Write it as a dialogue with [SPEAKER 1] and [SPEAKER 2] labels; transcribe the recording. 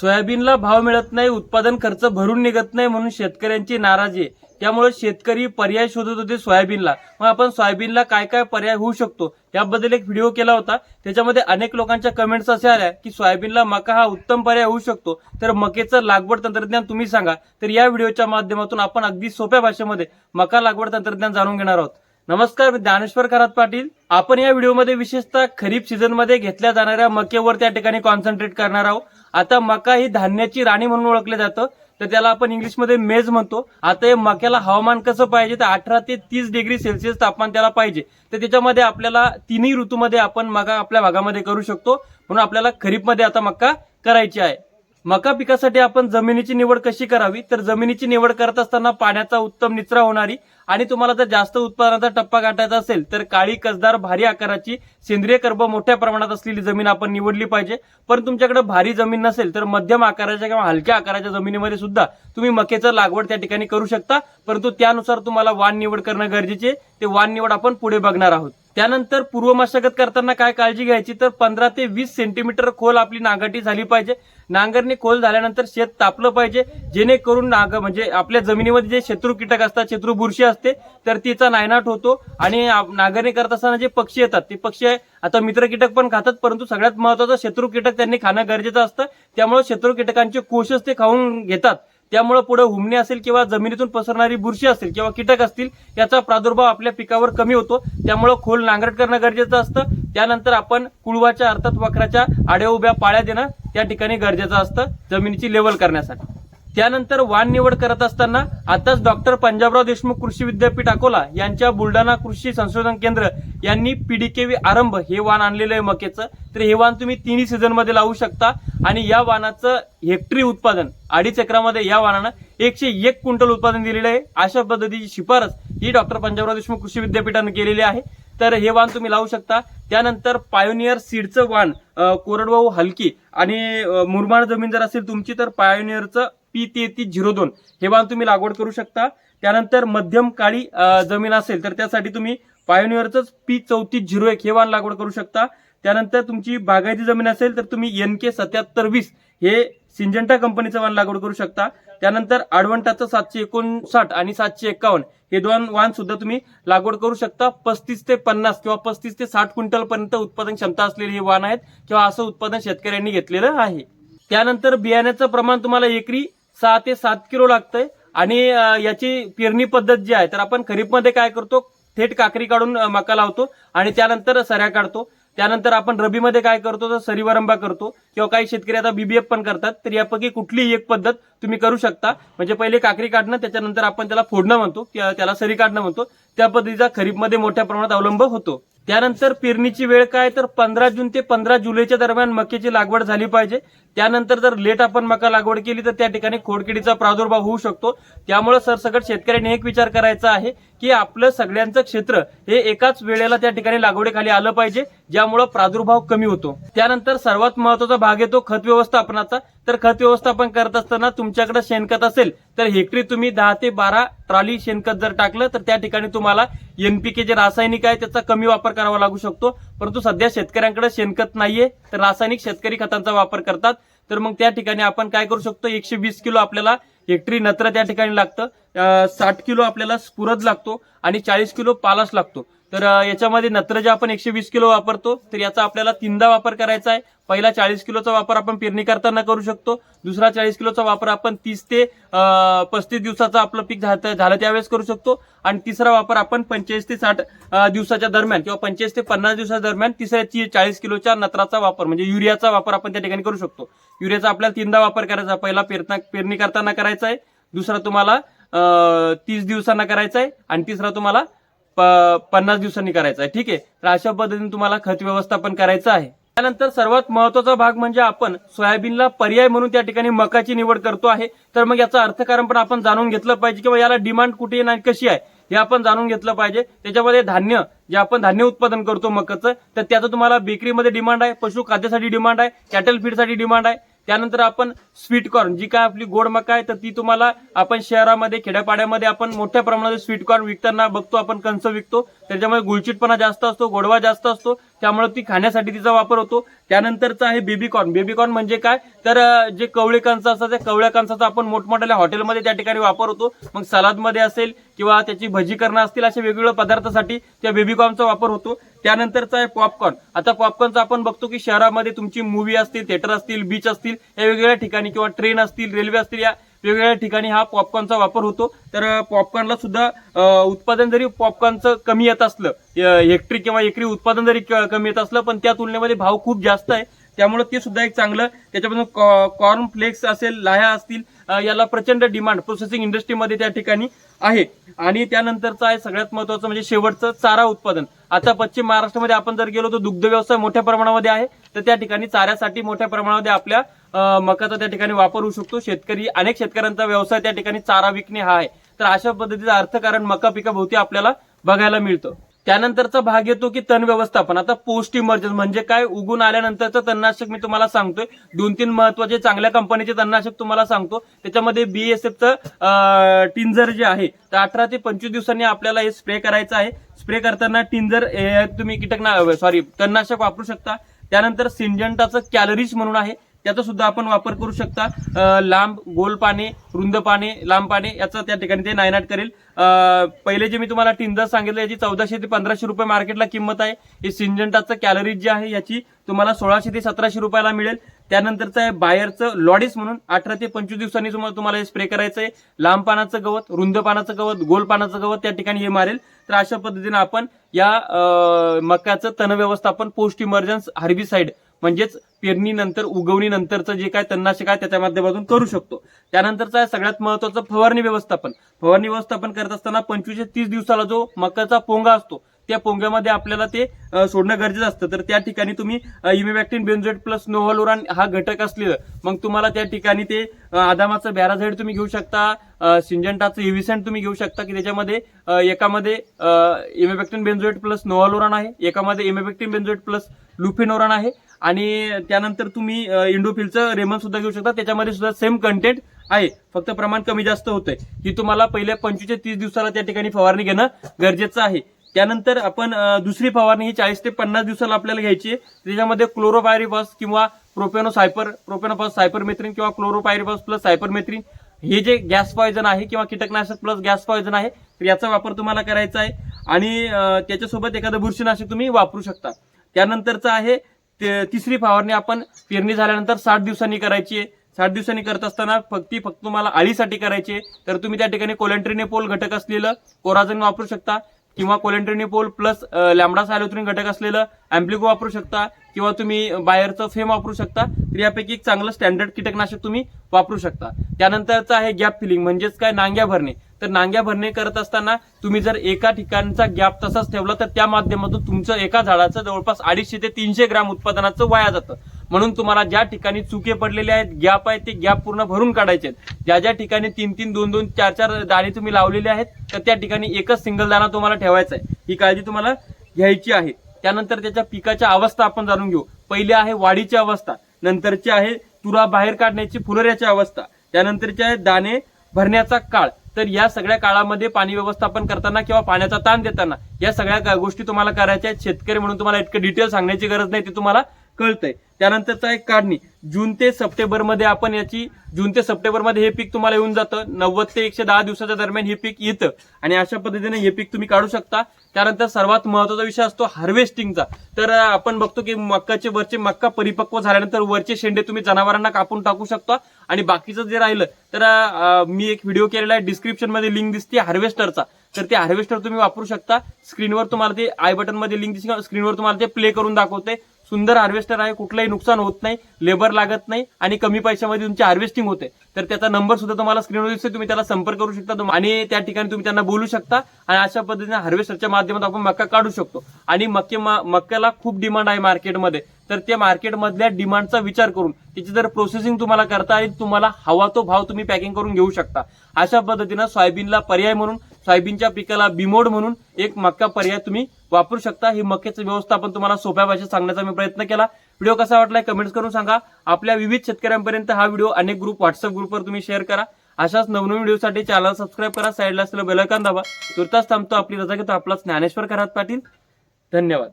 [SPEAKER 1] सोयाबीनला भाव मिळत नाही उत्पादन खर्च भरून निघत नाही म्हणून शेतकऱ्यांची नाराजी आहे. त्यामुळे शेतकरी पर्याय शोधत होते सोयाबीनला. मग आपण सोयाबीनला काय काय पर्याय होऊ शकतो? याबद्दल एक व्हिडिओ केला होता. त्याच्यामध्ये अनेक लोकांच्या कमेंट्स असे आल्या की सोयाबीनला मका हा उत्तम पर्याय होऊ शकतो. तर मकेचं लागवड तंत्रज्ञान तुम्ही सांगा. तर या व्हिडिओच्या माध्यमातून आपण अगदी सोप्या भाषेमध्ये मका लागवड तंत्रज्ञान जाणून घेणार आहोत. नमस्कार मी ज्ञानेश्वर खरात पाटील. आपण या व्हिडिओमध्ये विशेषतः खरीप सीझनमध्ये घेतल्या जाणाऱ्या मकेवर त्या ठिकाणी कॉन्सन्ट्रेट करणार आहोत. आता मका ही धान्याची राणी म्हणून ओळखलं जातं. तर त्याला आपण इंग्लिशमध्ये मेज म्हणतो. आता हे मक्याला हवामान कसं पाहिजे? तर अठरा ते तीस डिग्री सेल्सिअस तापमान त्याला पाहिजे. तर त्याच्यामध्ये आपल्याला तिन्ही ऋतूमध्ये आपण मका आपल्या भागामध्ये करू शकतो. म्हणून आपल्याला खरीपमध्ये आता मक्का करायची आहे. मका पिकासाठी आपण जमिनीची निवड कशी करावी? तर जमिनीची निवड करत असताना पाण्याचा उत्तम निचरा होणारी आणि तुम्हाला जर जास्त उत्पादनाचा टप्पा गाठायचा असेल तर काळी कसदार भारी आकाराची सेंद्रिय कर्ब मोठ्या प्रमाणात असलेली जमीन आपण निवडली पाहिजे. पण तुमच्याकडे भारी जमीन नसेल तर मध्यम आकाराच्या किंवा हलक्या आकाराच्या जमिनीमध्ये सुद्धा तुम्ही मकेचं लागवड त्या ठिकाणी करू शकता. परंतु त्यानुसार तुम्हाला वाण निवड करणं गरजेचे आहे. ते वाण निवड आपण पुढे बघणार आहोत. त्यानंतर पूर्व मशागत करताना काय काळजी घ्यायची? तर पंधरा ते वीस सेंटीमीटर खोल आपली नांगरटी झाली पाहिजे. नांगरणी खोल झाल्यानंतर शेत तापलं पाहिजे. जेणेकरून नाग म्हणजे आपल्या जमिनीमध्ये जे शत्रू कीटक असतात शत्रू बुरशी असते तर तिचा नायनाट होतो. आणि आप- नांगरणी करत असताना जे पक्षी येतात ते पक्षी आहे. आता मित्र कीटक पण खातात परंतु सगळ्यात महत्वाचं शत्रू कीटक त्यांनी खाणं गरजेचं असतं. त्यामुळे शत्रू कीटकांचे कोशच ते खाऊन घेतात. त्यामुळे पुढे हुमणे असेल किंवा जमिनीतून पसरणारी बुरशी असेल किंवा कीटक असतील याचा प्रादुर्भाव आपल्या पिकावर कमी होतो. त्यामुळे खोल नांगरट करणं गरजेचं असतं. त्यानंतर आपण कुळवाच्या अर्थात वखराच्या आड्या उभ्या पाळ्या देणं त्या ठिकाणी गरजेचं असतं जमिनीची लेवल करण्यासाठी. त्यानंतर वाण निवड करत असताना आताच डॉक्टर पंजाबराव देशमुख कृषी विद्यापीठ अकोला यांच्या बुलढाणा कृषी संशोधन केंद्र यांनी पीडीकेवी आरंभ हे वाण आणलेलं आहे मकेचं. तर हे वाण तुम्ही तिन्ही सीझनमध्ये लावू शकता. आणि या वाणाचं हेक्टरी उत्पादन अडीच एकरामध्ये या वाणानं एकशे एक क्विंटल उत्पादन दिलेलं आहे. अशा पद्धतीची शिफारस ही डॉक्टर पंजाबराव देशमुख कृषी विद्यापीठानं केलेली आहे. तर हे वाण तुम्ही लावू शकता. त्यानंतर पायोनियर सीडचं वाण कोरडवाहू हलकी आणि मुरमाड जमीन जर असेल तुमची तर पायोनियरचं पी तेहतीस झिरो दोन. हे वाण तुम्ही लागवड करू शकता. त्यानंतर मध्यम काळी जमीन असेल तर त्यासाठी तुम्ही पायोनियरच पी चौतीस झिरो एक हे वाण लागवड करू शकता. त्यानंतर तुमची बागायती जमीन असेल तर तुम्ही एन के सत्याहत्तर वीस हे सिंजंटा कंपनीचं वाण लागवड करू शकता. त्यानंतर आडवंटाचं सातशे एकोणसाठ आणि सातशे एकावन्न हे दोन वाण सुद्धा तुम्ही लागवड करू शकता. पस्तीस ते पन्नास किंवा पस्तीस ते साठ क्विंटल पर्यंत उत्पादन क्षमता असलेले हे वाण आहेत किंवा असं उत्पादन शेतकऱ्यांनी घेतलेलं आहे. त्यानंतर बियाण्याचं प्रमाण तुम्हाला एकरी सहा ते सात किलो लागतंय. आणि याची पेरणी पद्धत जी आहे तर आपण खरीपमध्ये काय करतो थेट काकरी काढून मका लावतो आणि त्यानंतर सऱ्या काढतो. त्यानंतर आपण रबीमध्ये काय करतो तर सरीवरंबा करतो. किंवा काही शेतकरी आता बीबीएफ पण करतात तर यापैकी कुठलीही एक पद्धत तुम्ही करू शकता. म्हणजे पहिले काकरी काढणं त्याच्यानंतर आपण त्याला फोडणं म्हणतो किंवा त्याला सरी काढणं म्हणतो. त्या पद्धतीचा खरीपमध्ये मोठ्या प्रमाणात अवलंब होतो. त्यानंतर पेरणीची वेळ काय तर पंधरा जून ते पंधरा जुलैच्या दरम्यान मक्याची लागवड झाली पाहिजे. त्यानंतर जर लेट आपण मका लागवड केली तर त्या ठिकाणी खोडकिडीचा प्रादुर्भाव होऊ शकतो. त्यामुळे सरसकट शेतकऱ्यांनी एक विचार करायचा आहे की आपलं सगळ्यांचं क्षेत्र हे एकाच वेळेला त्या ठिकाणी लागवडीखाली आलं पाहिजे ज्यामुळं प्रादुर्भाव कमी होतो. त्यानंतर सर्वात महत्त्वाचा भाग येतो खत व्यवस्थापनाचा. तर खत व्यवस्थापन करत असताना तुमच्याकडे शेणखत असेल तर हेक्टरी तुम्ही दहा ते बारा ट्रॉली शेणखत जर टाकलं तर त्या ठिकाणी तुम्हाला एनपीके जे रासायनिक आहे त्याचा कमी वापर करावा लागू शकतो. परंतु सध्या शेतकऱ्यांकडे शेणखत नाहीये तर रासायनिक शेतकरी खतांचा वापर करतात. तर मग त्या ठिकाणी आपण काय करू शकतो? एकशे वीस किलो आपल्याला हेक्टरी नत्र त्या ठिकाणी लागतं. साठ किलो आपल्याला स्फुरद लागतो आणि चाळीस किलो पालास लागतो. तर याच्यामध्ये नत्र जे आपण एकशे वीस किलो वापरतो तर याचा आपल्याला तीनदा वापर करायचा आहे. पहिला चाळीस किलोचा वापर आपण पेरणी करताना करू शकतो. दुसरा चाळीस किलोचा वापर आपण तीस ते पस्तीस दिवसाचं आपलं पीक झालं झालं त्यावेळेस करू शकतो. आणि तिसरा वापर आपण पंचेचाळीस ते साठ दिवसाच्या दरम्यान किंवा पंचेचाळीस ते पन्नास दिवसाच्या दरम्यान तिसऱ्या चाळीस किलोच्या नत्राचा वापर म्हणजे युरियाचा वापर आपण त्या ठिकाणी करू शकतो. युरियाचा आपल्याला तीनदा वापर करायचा आहे. पहिला पेरता पेरणी करताना करायचा आहे. दुसरा तुम्हाला तीस दिवसांना करायचा आहे. आणि तिसरा तुम्हाला प- पन्नास दिवसांनी करायचा आहे. ठीक आहे? तर अशा पद्धतीने तुम्हाला खत व्यवस्थापन करायचं आहे. त्यानंतर सर्वात महत्त्वाचा भाग म्हणजे आपण सोयाबीनला पर्याय म्हणून त्या ठिकाणी मकाची निवड करतो आहे. तर मग याचं अर्थकारण पण आपण जाणून घेतलं पाहिजे किंवा याला डिमांड कुठे आणि कशी आहे हे आपण जाणून घेतलं पाहिजे. त्याच्यामध्ये धान्य जे आपण धान्य उत्पादन करतो मकाचं तर त्याचं तुम्हाला बेकरीमध्ये डिमांड आहे पशु खाद्यासाठी डिमांड आहे कॅटल फीडसाठी डिमांड आहे. त्यानंतर आपण स्वीट कॉर्न जी काय आपली गोड मका आहे तर ती तुम्हाला आपण शहरामध्ये खेड्यापाड्यामध्ये आपण मोठ्या प्रमाणात स्वीट कॉर्न विकताना बघतो आपण कंच विकतो. त्याच्यामुळे गुळचिटपणा जास्त असतो गोडवा जास्त असतो. त्यामुळे ती खाण्यासाठी तिचा वापर होतो. त्यानंतरचा आहे बेबी कॉर्न बेबी कॉर्न म्हणजे काय? तर जे कवळे कंच असतात त्या कवळ्या कंचाचा आपण मोठमोठ्या हॉटेलमध्ये त्या ठिकाणी वापर होतो. मग सलादमध्ये असेल किंवा त्याची भजी करणं असतील अशा वेगवेगळ्या पदार्थासाठी त्या बेबी कॉर्नचा वापर होतो. त्यानंतरचा आहे पॉपकॉर्न. आता पॉपकॉर्नचा आपण बघतो की शहरामध्ये तुमची मूवी असतील थिएटर असतील बीच असतील या वेगवेगळ्या ठिकाणी किंवा ट्रेन असतील रेल्वे असतील या वेगवेगळ्या ठिकाणी हा पॉपकॉर्नचा वापर होतो. तर पॉपकॉर्नला सुद्धा उत्पादन जरी पॉपकॉर्नचं कमी येत असलं हेक्टरी किंवा एकरी उत्पादन जरी कमी येत असलं पण त्या तुलनेमध्ये भाव खूप जास्त आहे. त्यामुळे ते सुद्धा एक चांगलं त्याच्यापासून कॉर्न फ्लेक्स असेल लाह्या असतील याला प्रचंड डिमांड प्रोसेसिंग इंडस्ट्रीमध्ये त्या ठिकाणी आहे. आणि त्यानंतरचं आहे सगळ्यात महत्वाचं म्हणजे शेवटचं चारा उत्पादन. आता पश्चिम महाराष्ट्रामध्ये आपण जर गेलो तर दुग्ध व्यवसाय मोठ्या प्रमाणामध्ये आहे. तर त्या ठिकाणी चाऱ्यासाठी मोठ्या प्रमाणामध्ये आपल्या मकाचा त्या ठिकाणी वापर होऊ शकतो. शेतकरी अनेक शेतकऱ्यांचा व्यवसाय त्या ठिकाणी चारा विकणे हा आहे. तर अशा पद्धतीचा अर्थकारण मका पिकाभोवती आपल्याला बघायला मिळतं. त्यानंतरचा भाग येतो की तण व्यवस्थापन. आता पोस्ट इमर्जन्स म्हणजे काय? उगून आल्यानंतरचं तणनाशक मी तुम्हाला सांगतोय. दोन तीन महत्त्वाचे चांगल्या कंपनीचे तणनाशक तुम्हाला सांगतो. त्याच्यामध्ये बीएसएफचं टिंजर जे आहे तर अठरा ते पंचवीस दिवसांनी आपल्याला हे स्प्रे करायचं आहे. स्प्रे करताना टिंजर तुम्ही कीटकना सॉरी तणनाशक वापरू शकता. त्यानंतर सिंजंटाचं कॅलरीज म्हणून आहे. त्याचा सुद्धा आपण वापर करू शकता. लांब गोल पाने रुंद पाने लांब पाने याचा त्या ठिकाणी ते नायनाट करेल. पहिले जे मी तुम्हाला टिंदर सांगितलं याची चौदाशे ते पंधराशे रुपये मार्केटला किंमत आहे. हे सिंजंटाचं कॅलरीज जे आहे याची तुम्हाला सोळाशे ते सतराशे रुपयाला मिळेल. त्यानंतरचं आहे बायरचं लॉडिस म्हणून अठरा ते पंचवीस दिवसांनी तुम्हाला तुम्हाला हे स्प्रे करायचं आहे लांब पानाचं गवत रुंद पानाचं गवत गोल पानाचं गवत त्या ठिकाणी हे मारेल. तर अशा पद्धतीने आपण या मक्याचं तणव्यवस्थापन पोस्ट इमर्जन्स हार्बिसाइड म्हणजेच पेरणीनंतर उगवणीनंतरचं जे काय तणनाशक आहे त्याच्या माध्यमातून करू शकतो. त्यानंतरचा सगळ्यात महत्वाचं फवारणी व्यवस्थापन. फवारणी व्यवस्थापन करत असताना पंचवीस ते तीस दिवसाला जो मकाचा पोंगा असतो त्या पोंग्यामध्ये आपल्याला ते सोडणं गरजेचं असतं. तर त्या ठिकाणी तुम्ही इमिबॅक्टिन बेन्झोएट प्लस नोव्हलोरान हा घटक असलेलं मग तुम्हाला त्या ठिकाणी ते आदामाचं बॅराझाईड तुम्ही घेऊ शकता सिंजंटाचं इव्हिसेंट तुम्ही घेऊ शकता की त्याच्यामध्ये एकामध्ये इमेबॅक्टिन बेन्झोएट प्लस नोव्हलोरान आहे एकामध्ये इमेबॅक्टिन बेन्झोएट प्लस लुफेनोरान आहे आणि त्यानंतर तुम्ही इंडोफिलचं रेमन सुद्धा घेऊ शकता. त्याच्यामध्ये सुद्धा सेम कंटेंट आहे फक्त प्रमाण कमी जास्त होतंय. ही तुम्हाला पहिल्या पंचवीस ते तीस दिवसाला त्या ठिकाणी फवारणी घेणं गरजेचं आहे. त्यानंतर आपण दुसरी फवारणी ही चाळीस ते पन्नास दिवसाला आपल्याला घ्यायची त्याच्यामध्ये क्लोरोपायरिफॉस किंवा प्रोपेनो सायपर प्रोपेनोफॉस सायपरमेथ्रिन किंवा क्लोरोपायरिफॉस प्लस सायपरमेथ्रिन हे जे गॅस पॉयझन आहे किंवा कीटकनाशक प्लस गॅस पॉयझन आहे तर याचा वापर तुम्हाला करायचा आहे. आणि त्याच्यासोबत एखादं बुरशीनाशक तुम्ही वापरू शकता. त्यानंतरचं आहे ते- तिसरी फवारणी आपण पेरणी झाल्यानंतर साठ दिवसांनी करायची आहे. साठ दिवसांनी करत असताना फक्त फक्त तुम्हाला आळीसाठी करायची आहे. तर तुम्ही त्या ठिकाणी कोलेंट्रिनेपोल घटक असलेलं कोराझन वापरू शकता. किंवा कोलेंट्रिनेपोल प्लस लॅमडा सायलोथ्रिन घटक असलेलं अँप्लिको वापरू शकता किंवा तुम्ही बाहेरचं फेम वापरू शकता तर यापैकी एक चांगलं स्टँडर्ड कीटकनाशक तुम्ही वापरू शकता. त्यानंतरचं आहे गॅप फिलिंग म्हणजेच काय? नांग्या भरणे. तर नांग्या भरणे करत असताना तुम्ही जर एका ठिकाणचा गॅप तसाच ठेवला तर त्या माध्यमातून तुमचं एका झाडाचं जवळपास अडीचशे ते तीनशे ग्राम उत्पादनाचं वाया जातं. म्हणून तुम्हाला ज्या ठिकाणी चुके पडलेले आहेत गॅप आहेत ते गॅप पूर्ण भरून काढायचे आहेत. ज्या ज्या ठिकाणी तीन तीन दोन दोन चार चार दाणे तुम्ही लावलेले आहेत तर त्या ठिकाणी एकच सिंगल दाणा तुम्हाला ठेवायचा आहे. ही काळजी तुम्हाला घ्यायची आहे. त्यानंतर त्याच्या पिकाच्या अवस्था आपण जाणून घेऊ. पहिले आहे वाढीची अवस्था नंतरची आहे तुरा बाहेर काढण्याची फुलऱ्याची अवस्था त्यानंतरची आहे दाणे भरण्याचा काळ. तर या सगळ्या काळामध्ये पाणी व्यवस्थापन करताना किंवा पाण्याचा ताण देताना या सगळ्या गोष्टी तुम्हाला करायच्या आहेत. शेतकरी म्हणून तुम्हाला इतकं डिटेल सांगण्याची गरज नाही ते तुम्हाला कळतंय. त्यानंतरचा एक काढणी. जून ते सप्टेंबरमध्ये आपण याची जून ते सप्टेंबरमध्ये हे पीक तुम्हाला येऊन जातं. नव्वद ते एकशे दहा दिवसाच्या दरम्यान हे पीक येतं. आणि अशा पद्धतीने हे पीक तुम्ही काढू शकता. त्यानंतर सर्वात महत्त्वाचा विषय असतो हार्वेस्टिंगचा. तर आपण बघतो की मक्काचे वरचे मक्का परिपक्व झाल्यानंतर वरचे शेंडे तुम्ही जनावरांना कापून टाकू शकता. आणि बाकीचं जे राहिलं तर मी एक व्हिडिओ केलेला आहे. डिस्क्रिप्शनमध्ये लिंक दिसते हार्वेस्टरचा. तर ते हार्वेस्टर तुम्ही वापरू शकता. स्क्रीनवर तुम्हाला ते आय बटनमध्ये लिंक दिसेल. स्क्रीनवर तुम्हाला ते प्ले करून दाखवते सुंदर हार्वेस्टर आहे. कुठलंही नुकसान होत नाही. लेबर लागत नाही आणि कमी पैशामध्ये तुमची हार्वेस्टिंग होते. तर त्याचा नंबर सुद्धा तुम्हाला स्क्रीनवर दिसतो तुम्ही त्याला संपर्क करू शकता. आणि त्या ठिकाणी तुम्ही त्यांना बोलू शकता. आणि अशा पद्धतीने हार्वेस्टरच्या माध्यमातून आपण मक्का काढू शकतो. आणि मक्के मा- मक्याला खूप डिमांड आहे मार्केटमध्ये तर त्या मार्केटमधल्या डिमांडचा विचार करून त्याची जर प्रोसेसिंग तुम्हाला करता येईल तुम्हाला हवा तो भाव तुम्ही पॅकिंग करून घेऊ शकता. अशा पद्धतीनं सोयाबीनला पर्याय म्हणून सोयाबीनच्या पिकाला बिमोड म्हणून एक मक्का पर्याय तुम्ही वापरू शकता. ही मक्याचं व्यवस्थापन तुम्हाला सोप्या भाषेत सांगण्याचा मी प्रयत्न केला. व्हिडिओ कसा वाटलाय कमेंट्स करून सांगा. आपल्या विविध शेतकऱ्यांपर्यंत हा व्हिडिओ अनेक ग्रुप व्हॉट्सअप ग्रुपवर तुम्ही शेअर करा. अशाच नवनवीन व्हिडिओसाठी चॅनल सबस्क्राईब करा. साईडला असलेलं बेलकान दाबा. तुर्तास थांबतो आपली रजा घेतो आपला ज्ञानेश्वर करात पाटील. धन्यवाद.